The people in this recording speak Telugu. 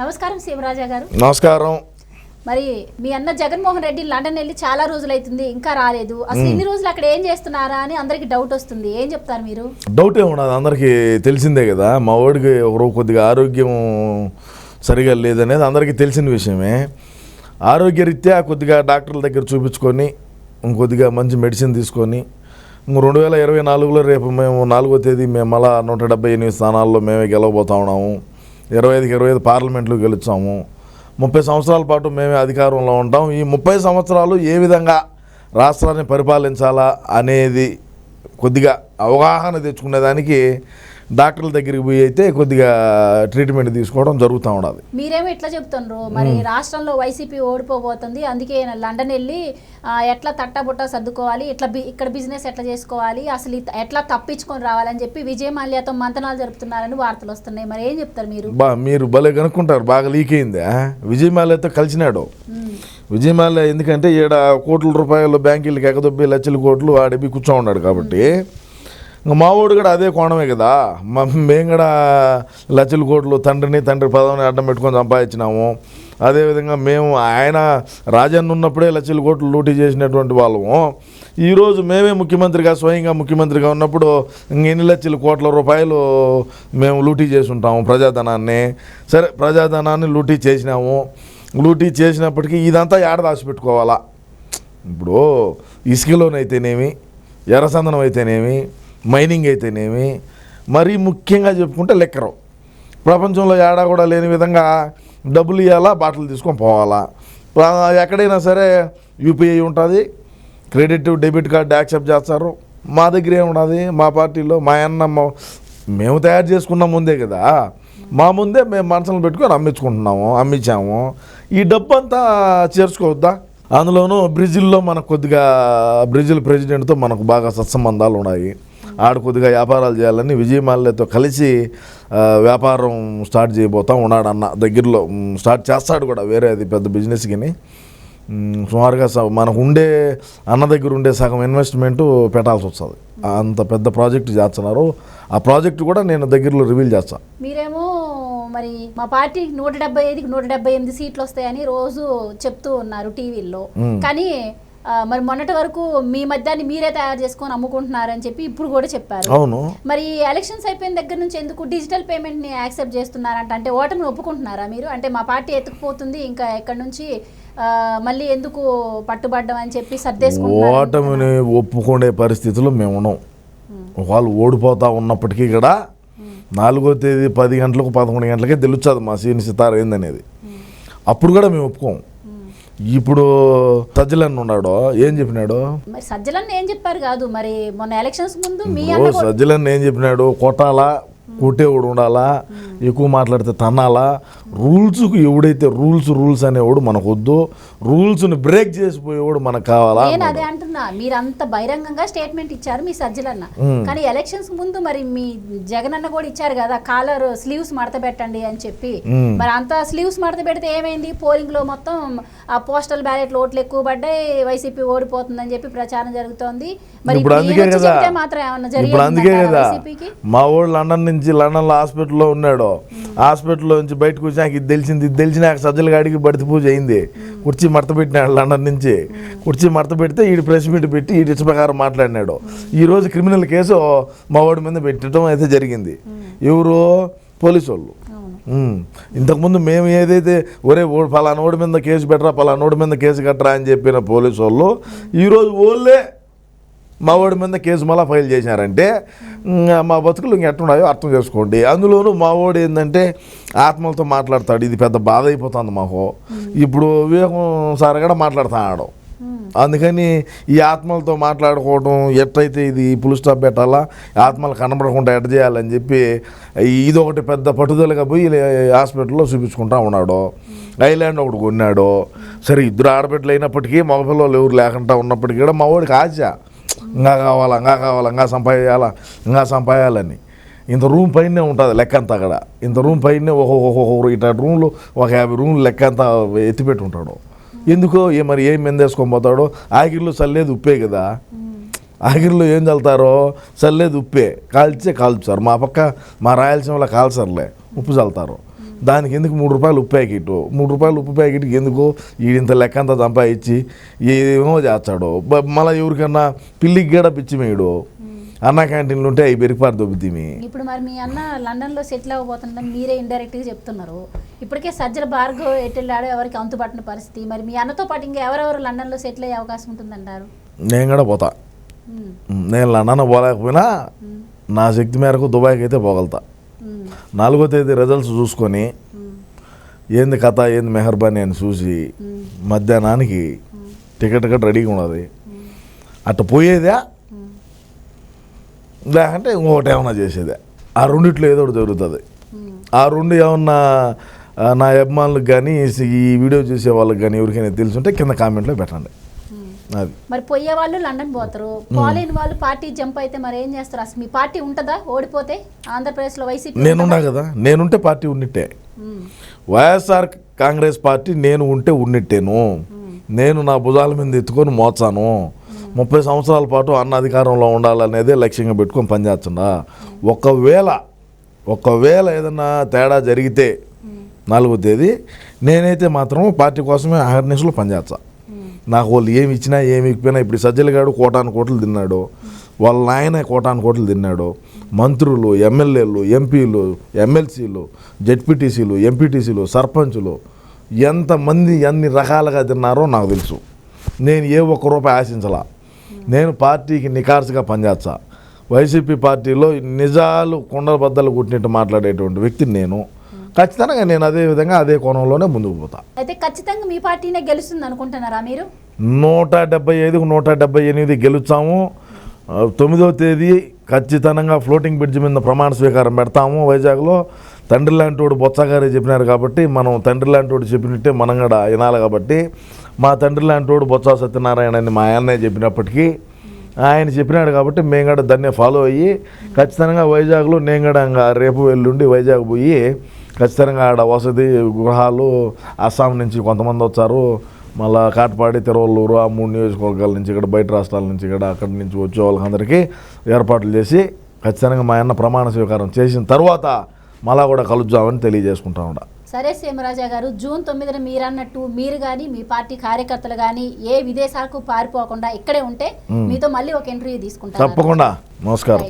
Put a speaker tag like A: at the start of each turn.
A: నమస్కారం శివరాజా గారు.
B: నమస్కారం.
A: మరి మీ అన్న జగన్మోహన్ రెడ్డి లండన్ వెళ్ళి చాలా రోజులైతుంది ఇంకా రాలేదు. అసలు ఇన్ని రోజులు అక్కడ ఏం చేస్తున్నారా అని అందరికి డౌట్ వస్తుంది. ఏం చెప్తారు మీరు?
B: డౌట్ ఏమున్నది అందరికీ తెలిసిందే కదా. మా వాడికి ఒకరు కొద్దిగా ఆరోగ్యం సరిగా లేదనేది అందరికీ తెలిసిన విషయమే. ఆరోగ్యరీత్యా కొద్దిగా డాక్టర్ల దగ్గర చూపించుకొని ఇంకొద్దిగా మంచి మెడిసిన్ తీసుకొని ఇంక రెండు వేల ఇరవై నాలుగులో రేపు మేము నాలుగో తేదీ మేము మళ్ళా నూట డెబ్బై ఎనిమిది స్థానాల్లో మేమే గెలవబోతా ఉన్నాము. ఇరవై ఐదుకి ఇరవై ఐదు పార్లమెంట్లు గెలుచాము. ముప్పై సంవత్సరాల పాటు మేమే అధికారంలో ఉంటాం. ఈ ముప్పై సంవత్సరాలు ఏ విధంగా రాష్ట్రాన్ని పరిపాలించాలా అనేది కొద్దిగా అవగాహన తెచ్చుకునేదానికి డాక్టర్ల దగ్గరికి పోయి అయితే కొద్దిగా ట్రీట్మెంట్ తీసుకోవడం జరుగుతూ ఉండదు
A: మీరేమో ఇట్లా చెప్తున్నారు మరి రాష్ట్రంలో వైసీపీ ఓడిపోబోతుంది. అందుకే లండన్ వెళ్ళి ఎట్లా తట్టబుట్ట సర్దుకోవాలి ఇట్లా బి- ఇక్కడ బిజినెస్ ఎట్లా చేసుకోవాలి అసలు ఎట్లా తప్పించుకొని రావాలని చెప్పి విజయ మాల్యాతో మంతనాలు జరుపుతున్నారని వార్తలు వస్తున్నాయి. మరి ఏం చెప్తారు మీరు?
B: బా మీరు భలే కనుక్కుంటారు. బాగా లీక్ అయింది విజయమాలతో కలిసినాడు.
A: ఉమ్,
B: విజయమాల ఎందుకంటే ఈడ కోట్ల రూపాయలు బ్యాంకులకి ఎగదొబ్బి లక్షల కోట్లు ఆడిపి కూర్చో ఉన్నాడు కాబట్టి ఇంకా మావోడు కూడా అదే కోణమే కదా. మేము కూడా లచ్చల కోట్లు తండ్రిని తండ్రి పదవిని అడ్డం పెట్టుకొని సంపాదించినాము. అదేవిధంగా మేము ఆయన రాజన్న ఉన్నప్పుడే లక్షల కోట్లు లూటీ చేసినటువంటి వాళ్ళము. ఈరోజు మేమే ముఖ్యమంత్రిగా స్వయంగా ముఖ్యమంత్రిగా ఉన్నప్పుడు ఎన్ని లక్షల కోట్ల రూపాయలు మేము లూటీ చేసి ఉంటాము ప్రజాధనాన్ని. సరే ప్రజాధనాన్ని లూటీ చేసినాము. లూటీ చేసినప్పటికీ ఇదంతా ఏడ దాచిపెట్టుకోవాలా? ఇప్పుడు ఇసుకలోనైతేనేమి ఎర్రచందనం అయితేనేమి మైనింగ్ అయితేనేమి మరీ ముఖ్యంగా చెప్పుకుంటే లెక్కరు. ప్రపంచంలో ఏడా కూడా లేని విధంగా డబ్బులు ఇవ్వాలా బాటలు తీసుకొని పోవాలా. ఎక్కడైనా సరే యూపీఐ ఉంటుంది క్రెడిట్ డెబిట్ కార్డు యాక్సెప్ట్ చేస్తారు. మా దగ్గర ఏమున్నది మా పార్టీలో మా అన్న మా- మేము తయారు చేసుకున్న ముందే కదా. మా ముందే మేము మనసులు పెట్టుకొని అమ్మించుకుంటున్నాము అమ్మించాము. ఈ డబ్బు అంతా చేర్చుకోవద్దా? అందులోనూ బ్రెజిల్లో మనకు కొద్దిగా బ్రెజిల్ ప్రెసిడెంట్తో మనకు బాగా సత్సంబంధాలు ఉన్నాయి. ఆడ కొద్దిగా వ్యాపారాలు చేయాలని విజయమాల్యతో కలిసి వ్యాపారం స్టార్ట్ చేయబోతా ఉన్నాడు అన్న దగ్గరలో. స్టార్ట్ చేస్తాడు కూడా వేరే అది పెద్ద బిజినెస్ కిని. మ్, సుమారుగా స- మనకు ఉండే అన్న దగ్గర ఉండే సగం ఇన్వెస్ట్మెంట్ పెట్టాల్సి వస్తుంది. అంత పెద్ద ప్రాజెక్ట్ చేస్తున్నారు. ఆ ప్రాజెక్ట్ కూడా నేను దగ్గరలో రివీల్ చేస్తాను
A: మీరేమో మరి మా పార్టీ నూట డెబ్బై ఐదుకి నూట డెబ్బై ఎనిమిది సీట్లు వస్తాయని రోజు చెప్తూ ఉన్నారు టీవీల్లో. కానీ మరి మొన్నటి వరకు మీ మద్యాన్ని మీరే తయారు చేసుకొని అమ్ముకుంటున్నారని చెప్పి ఇప్పుడు కూడా చెప్పారు.
B: అవును.
A: మరి ఎలక్షన్స్ అయిపోయిన దగ్గర నుంచి ఎందుకు డిజిటల్ పేమెంట్ని యాక్సెప్ట్ చేస్తున్నారంట? అంటే ఓటమిని ఒప్పుకుంటున్నారా మీరు? అంటే మా పార్టీ ఎత్తుకుపోతుంది ఇంకా ఎక్కడి నుంచి మళ్ళీ ఎందుకు పట్టుబడ్డం అని చెప్పి సర్దేసుకుంటున్నారు?
B: ఓటమిని ఒప్పుకునే పరిస్థితిలో మేము ఉన్నాం. వాళ్ళు ఓడిపోతా ఉన్నప్పటికీ కూడా నాలుగో తేదీ పది గంటలకు పదకొండు గంటలకే తెలుస్తుంది మా సీని సితార ఏందనేది. అప్పుడు కూడా మేము ఒప్పుకోం ఇప్పుడు సజ్జలన్ ఉన్నాడు? ఏం చెప్పినాడు?
A: మరి సజ్జలన్న ఏం చెప్పారు కాదు మరి మొన్న ఎలక్షన్స్ ముందు మీ
B: సజ్జలన్ ఏం చెప్పినాడు? కొట్టాలా? కొట్టేవాడు ఉండాలా? ఎక్కువ మాట్లాడితే తన్నాలా? రూల్స్కు ఎవడైతే రూల్స్ రూల్స్ అనేవాడు మనకు వద్దు రూల్స్ని బ్రేక్ చేసిపోయేవాడు మనకు కావాలా
A: నేను అదే అంటున్నా. మీరు అంత బహిరంగంగా స్టేట్మెంట్ ఇచ్చారు మీ సజ్జలన్న. కానీ ఎలక్షన్స్ ముందు మరి మీ జగనన్న కూడా ఇచ్చారు కదా కాలర్ స్లీవ్స్ మడత పెట్టండి అని చెప్పి. మరి అంత స్లీవ్స్ మడత పెడితే ఏమైంది? పోలింగ్లో మొత్తం ఆ పోస్టల్ బ్యాలెట్ ఓట్లు ఎక్కువ పడ్డాయి వైసీపీ ఓడిపోతుందని చెప్పి ప్రచారం జరుగుతోంది. మరి
B: ఇప్పుడు అందుకే కదా.
A: మాత్రం ఏమన్నా జరిగింది
B: మా వాడు లండన్ నుంచి లండన్లో హాస్పిటల్లో ఉన్నాడు హాస్పిటల్లో నుంచి బయటకు వచ్చాక ఇది తెలిసింది ఇది తెలిసినాక సజ్జల గాడికి బడితి పూజ అయింది. కుర్చీ మడత పెట్టినాడు లండన్ నుంచి. కుర్చీ మడత పెడితే ఈ ప్రెస్ మీట్ పెట్టి ఈ ఇచ్చ ప్రకారం మాట్లాడినాడు. ఈ రోజు క్రిమినల్ కేసు మా వాడి మీద పెట్టడం అయితే జరిగింది. ఎవరు పోలీసు వాళ్ళు. ఇంతకుముందు మేము ఏదైతే ఒరే ఓడి మీద కేసు పెట్టరా పలానా ఓడి మీద కేసు కట్టరా అని చెప్పిన పోలీసు వాళ్ళు ఈరోజు ఓళ్ళే మా వాడి మీద కేసు మళ్ళీ ఫైల్ చేశారంటే మా బతుకులు ఇంక ఎట్టున్నాయో అర్థం చేసుకోండి. అందులోనూ మా వాడు ఏంటంటే ఆత్మలతో మాట్లాడతాడు. ఇది పెద్ద బాధ అయిపోతుంది మాకు. ఇప్పుడు వివేకం సార్ కూడా మాట్లాడుతున్నాడు. అందుకని ఈ ఆత్మలతో మాట్లాడుకోవడం ఎట్లయితే ఇది పులు స్టాప్ పెట్టాలా ఆత్మలు కనబడకుండా ఎట్ట చేయాలని చెప్పి ఇది ఒకటి పెద్ద పట్టుదలగా పోయి హాస్పిటల్లో చూపించుకుంటా ఉన్నాడు. ఐలాండ్ ఒకటి కొన్నాడు. సరే ఇద్దరు ఆడబిడ్డలు అయినప్పటికీ మగపిల్లలు ఎవరు లేకుండా ఉన్నప్పటికీ కూడా మా వాడికి ఆశ. ఇంకా కావాలా ఇంకా కావాలా ఇంకా సంపాదించాలా ఇంకా సంపాదించాలని. ఇంత రూమ్ పైనే ఉంటుంది లెక్క అంతా అక్కడ. ఇంత రూమ్ పైనే ఒక్కొక్క ఇట్లా రూమ్లో ఒక యాభై రూమ్లు లెక్క అంతా ఎత్తిపెట్టి ఉంటాడు ఎందుకో ఏ మరి ఏం మెందేసుకొని పోతాడో? ఆగిరిలో చల్లేది ఉప్పే కదా. ఆగిరిలో ఏం చల్లుతారో? చల్లేదు ఉప్పే. కాల్చే కాల్చుతారు మా పక్క మా రాయలసీమలో కాల్చర్లే. ఉప్పు చల్లుతారు. దానికి ఎందుకు మూడు రూపాయలు ఉప్పు ప్యాకెట్? మూడు రూపాయలు ఉప్పు ప్యాకెట్కి ఎందుకు? ఈడింత లెక్క అంతా సంపాదించి ఏమో చేస్తాడు. మళ్ళీ ఎవరికన్నా పిల్లికి గడ పిచ్చి మేయడు అన్న క్యాంటీన్లు ఉంటే అవి పెరిగిపారు దొబ్బుతీమి.
A: ఇప్పుడు మరి మీ అన్న లండన్లో సెటిల్ అవ్వబోతుందని మీరే ఇండైరెక్ట్గా చెప్తున్నారు. ఇప్పటికే సజ్జల భార్గవ్ ఎట్టెళ్ళాడో ఎవరికి అంతుపట్టిన పరిస్థితి. మరి మీ అన్నతో పాటు ఇంకా ఎవరెవరు లండన్లో సెటిల్ అయ్యే అవకాశం ఉంటుందంటారు?
B: నేను కూడా పోతా. నేను లండన్ పోలేకపోయినా నా శక్తి మేరకు దుబాయ్కి అయితే పోగలుగుతా. నాలుగో తేదీ రిజల్ట్స్ చూసుకొని ఏంది కథ ఏంది మెహర్బానీ అని చూసి మధ్యాహ్నానికి టికెట్ టికెట్ రెడీగా ఉన్నది. అట్ట పోయేదా? లేకంటే ఇంకొకటి ఏమన్నా చేసేదే? ఆ రెండిట్లో ఏదో ఒకటి జరుగుతుంది. ఆ రెండు ఏమన్నా నా అభిమానులకు కానీ ఈ వీడియో చూసే వాళ్ళకి కానీ ఎవరికైనా తెలుసుంటే కింద కామెంట్లో పెట్టండి.
A: మరి పోయే వాళ్ళు లండన్ పోతారు. పోలేని వాళ్ళు పార్టీ జంప్ అయితే మరి ఏం చేస్తారు? అసలు మీ పార్టీ ఉంటుందా? ఓడిపోతే ఆంధ్రప్రదేశ్లో వైసీపీ
B: నేనున్నా కదా. నేనుంటే పార్టీ ఉన్నట్టే. వైఎస్ఆర్ కాంగ్రెస్ పార్టీ నేను ఉంటే ఉన్నట్టేను. నేను నా భుజాల మీద ఎత్తుకొని మోచాను. ముప్పై సంవత్సరాల పాటు అన్న అధికారంలో ఉండాలనేదే లక్ష్యంగా పెట్టుకొని పనిచేస్తున్నా. ఒకవేళ ఒకవేళ ఏదన్నా తేడా జరిగితే నాలుగో తేదీ నేనైతే మాత్రం పార్టీ కోసమే అహర్నిశలు పనిచేస్తా. నాకు వాళ్ళు ఏమి ఇచ్చినా ఏమి ఇచ్చిపోయినా ఇప్పుడు సజ్జలగాడు కోటాను కోట్లు తిన్నాడు. వాళ్ళ నాయన కోటాను కోట్లు తిన్నాడు. మంత్రులు ఎమ్మెల్యేలు ఎంపీలు ఎమ్మెల్సీలు జెడ్పీటీసీలు ఎంపీటీసీలు సర్పంచులు ఎంతమంది ఎన్ని రకాలుగా తిన్నారో నాకు తెలుసు. నేను ఏ ఒక్క రూపాయి ఆశించలా. నేను పార్టీకి నికార్సుగా పనిచేస్తా. వైసీపీ పార్టీలో నిజాలు కొండల బద్దలు కుట్టినట్టు మాట్లాడేటువంటి వ్యక్తిని నేను. ఖచ్చితంగా నేను అదే విధంగా అదే కోణంలోనే ముందుకు పోతా.
A: అయితే ఖచ్చితంగా మీ పార్టీనే గెలుస్తుంది అనుకుంటున్నారా మీరు?
B: నూట డెబ్బై ఐదుకు నూట డెబ్బై ఎనిమిది గెలుచాము తొమ్మిదవ తేదీ ఖచ్చితంగా ఫ్లోటింగ్ బ్రిడ్జ్ మీద ప్రమాణ స్వీకారం పెడతాము వైజాగ్లో. తండ్రి లాంటి వాడు బొత్స గారే చెప్పినారు కాబట్టి మనం తండ్రి లాంటి వాడు చెప్పినట్టే మనం కూడా వినాలి కాబట్టి మా తండ్రి లాంటి వాడు బొత్స సత్యనారాయణ అని మా ఆయన్నే చెప్పినప్పటికీ ఆయన చెప్పినాడు కాబట్టి మేము కూడా దాన్ని ఫాలో అయ్యి ఖచ్చితంగా వైజాగ్లో నేను కూడా ఇంకా రేపు ఎల్లుండి వైజాగ్ పోయి ఖచ్చితంగా ఆడ వసతి గృహాలు అస్సాం నుంచి కొంతమంది వచ్చారు. మళ్ళా కాటపాడి తిరువల్లూరు ఆ మూడు నియోజకవర్గాల నుంచి ఇక్కడ బయట రాష్ట్రాల నుంచి ఇక్కడ అక్కడి నుంచి వచ్చే వాళ్ళకందరికీ ఏర్పాట్లు చేసి ఖచ్చితంగా మా అన్న ప్రమాణ స్వీకారం చేసిన తర్వాత మళ్ళా కూడా కలుద్దామని తెలియజేసుకుంటా ఉండ
A: సరే సీమరాజా గారు జూన్ తొమ్మిదిన మీరు అన్నట్టు మీరు కానీ మీ పార్టీ కార్యకర్తలు కానీ ఏ విదేశాలకు పారిపోకుండా ఇక్కడే ఉంటే మీతో మళ్ళీ ఒక ఇంటర్వ్యూ తీసుకుంటారు
B: తప్పకుండా. నమస్కారం.